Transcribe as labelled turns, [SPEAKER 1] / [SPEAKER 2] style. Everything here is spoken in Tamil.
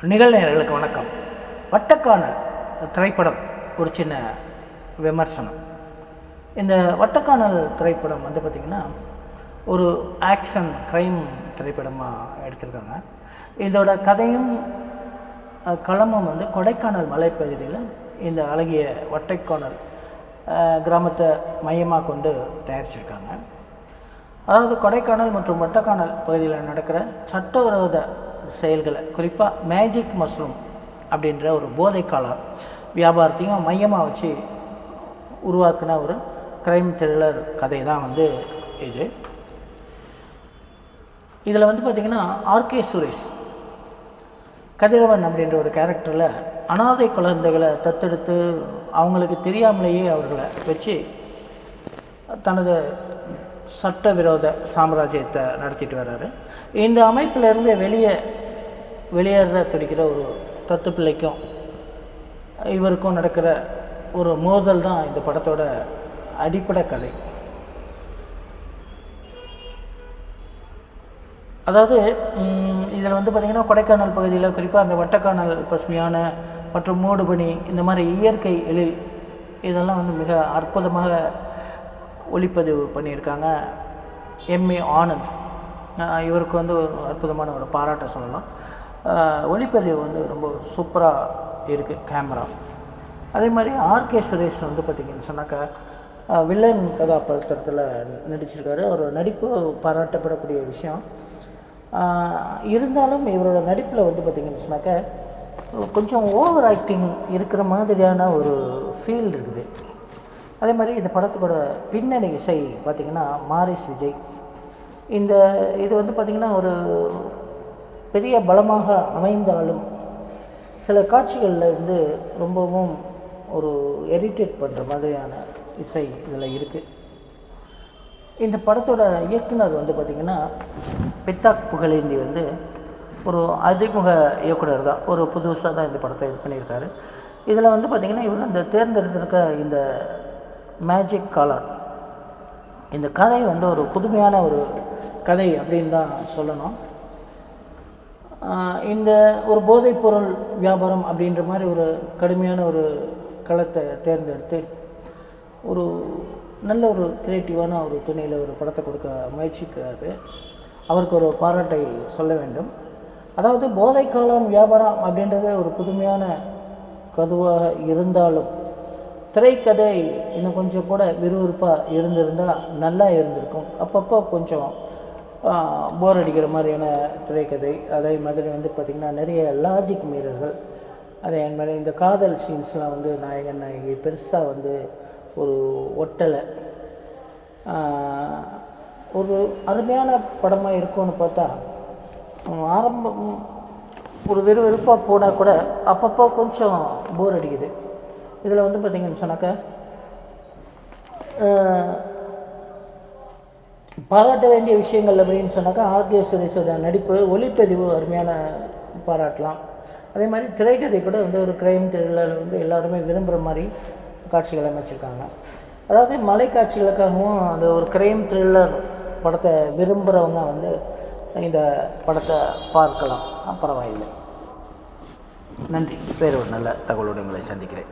[SPEAKER 1] நிகழ்நேர்களுக்கு வணக்கம். வட்டக்கான திரைப்படம் ஒரு சின்ன விமர்சனம். இந்த வட்டக்கானல் திரைப்படம் வந்து பார்த்திங்கன்னா ஒரு ஆக்ஷன் க்ரைம் திரைப்படமாக எடுத்திருக்காங்க. இதோட கதையும் களமும் வந்து கொடைக்கானல் மலைப்பகுதியில் இந்த அழகிய வட்டைக்கானல் கிராமத்தை மையமாக கொண்டு தயாரிச்சிருக்காங்க. அதாவது கொடைக்கானல் மற்றும் வட்டக்கானல் பகுதியில் நடக்கிற சட்டவிரோத செயல்களை. குறிப்பாக மேஜிக் மஸ்ரூம் அப்படின்ற ஒரு போதைக்காலர் வியாபாரத்தையும் மையமாக வச்சு உருவாக்கின ஒரு கிரைம் த்ரில்லர் கதை தான் வந்து இது. இதில் வந்து பார்த்திங்கன்னா ஆர்கே சுரேஷ் கதிரவன் அப்படின்ற ஒரு கேரக்டரில் அனாதை குழந்தைகளை தத்தெடுத்து அவங்களுக்கு தெரியாமலேயே அவர்களை வச்சு தனது சட்டவிரோத சாம்ராஜ்யத்தை நடத்திட்டு வர்றாரு. இந்த அமைப்பிலிருந்து வெளியே வெளியேற துடிக்கிற ஒரு தத்து பிள்ளைக்கும் இவருக்கும் நடக்கிற ஒரு மோதல் தான் இந்த படத்தோட அடிப்படை கதை. அதாவது இதில் வந்து பார்த்திங்கன்னா கொடைக்கானல் பகுதியில் குறிப்பாக அந்த வட்டக்கானல் பசுமையான மற்றும் மூடுபனி இந்த மாதிரி இயற்கை எழில் இதெல்லாம் வந்து மிக அற்புதமாக ஒளிப்பதிவு பண்ணியிருக்காங்க எம்ஏ ஆனந்த். இவருக்கு வந்து ஒரு அற்புதமான ஒரு பாராட்ட சொல்லலாம். ஒளிப்பதிவு வந்து ரொம்ப சூப்பராக இருக்குது கேமரா. அதே மாதிரி ஆர்கே சுரேஷ் வந்து பார்த்திங்கன்னு சொன்னாக்கா வில்லன் கதாபாத்திரத்தில் நடிச்சிருக்காரு. அவர் நடிப்பு பாராட்டப்படக்கூடிய விஷயம். இருந்தாலும் இவரோட நடிப்பில் வந்து பார்த்திங்கன்னு சொன்னாக்க கொஞ்சம் ஓவர் ஆக்டிங் இருக்கிற மாதிரியான ஒரு ஃபீல் இருக்குது. அதே மாதிரி இந்த படத்தோட பின்னணி இசை பார்த்திங்கன்னா மாரிஸ் விஜய் இந்த இது வந்து பார்த்திங்கன்னா ஒரு பெரிய பலமாக அமைந்தாலும் சில காட்சிகளில் இருந்து ரொம்பவும் ஒரு எரிட்டேட் பண்ணுற மாதிரியான இசை இதில் இருக்குது இந்த படத்தோட இயக்குனர் வந்து பார்த்திங்கன்னா பித்தாக் புகழேந்தி வந்து ஒரு அதிமுக இயக்குனர் தான். ஒரு புதுசாக தான் இந்த படத்தை இது பண்ணியிருக்காரு. இதில் வந்து பார்த்திங்கன்னா இவர் இந்த தேர்ந்தெடுத்திருக்க இந்த மேஜிக் காலர் இந்த கதை வந்து ஒரு புதுமையான ஒரு கதை அப்படின்னு தான் சொல்லணும். இந்த ஒரு போதைப்பொருள் வியாபாரம் அப்படின்ற மாதிரி ஒரு கடுமையான ஒரு களத்தை தேர்ந்தெடுத்து ஒரு நல்ல ஒரு கிரியேட்டிவான ஒரு துணையில் ஒரு படத்தை கொடுக்க முயற்சிக்கிறாரு. அவருக்கு ஒரு பாராட்டை சொல்ல வேண்டும். அதாவது போதைக்காலம் வியாபாரம் அப்படின்றது ஒரு புதுமையான கதுவாக இருந்தாலும் திரைக்கதை இன்னும் கொஞ்சம் கூட விறுவிறுப்பாக இருந்திருந்தால் நல்லா இருந்திருக்கும். அப்பப்போ கொஞ்சம் போர் அடிக்கிற மாதிரியான திரைக்கதை. அதே மாதிரி வந்து பார்த்திங்கன்னா நிறைய லாஜிக் மீறல்கள் அதே மாதிரி இந்த காதல் சீன்ஸ்லாம் வந்து நாயகன் நாயகி பெருசாக வந்து ஒரு ஒட்டலை. ஒரு அருமையான படமாக இருக்கும்னு பார்த்தா ஆரம்பம் ஒரு விறுவிறுப்பாக போனால் கூட அப்பப்போ கொஞ்சம் போர் அடிக்குது. இதில் வந்து பார்த்திங்கன்னு சொன்னாக்கா பாராட்ட வேண்டிய விஷயங்கள் அப்படின்னு சொன்னாக்கா ஆர்கே சுரேஷோட நடிப்பு ஒளிப்பதிவு அருமையான பாராட்டலாம். அதே மாதிரி திரைக்கதை கூட வந்து ஒரு கிரைம் த்ரில்லர் வந்து எல்லாருமே விரும்புகிற மாதிரி காட்சிகள் அமைச்சிருக்காங்க. அதாவது மலை காட்சிகளுக்காகவும் அந்த ஒரு கிரைம் த்ரில்லர் படத்தை விரும்புகிறவங்க வந்து இந்த படத்தை பார்க்கலாம். பரவாயில்லை. நன்றி. வேறு ஒரு நல்ல தகவலோடு உங்களை சந்திக்கிறேன்.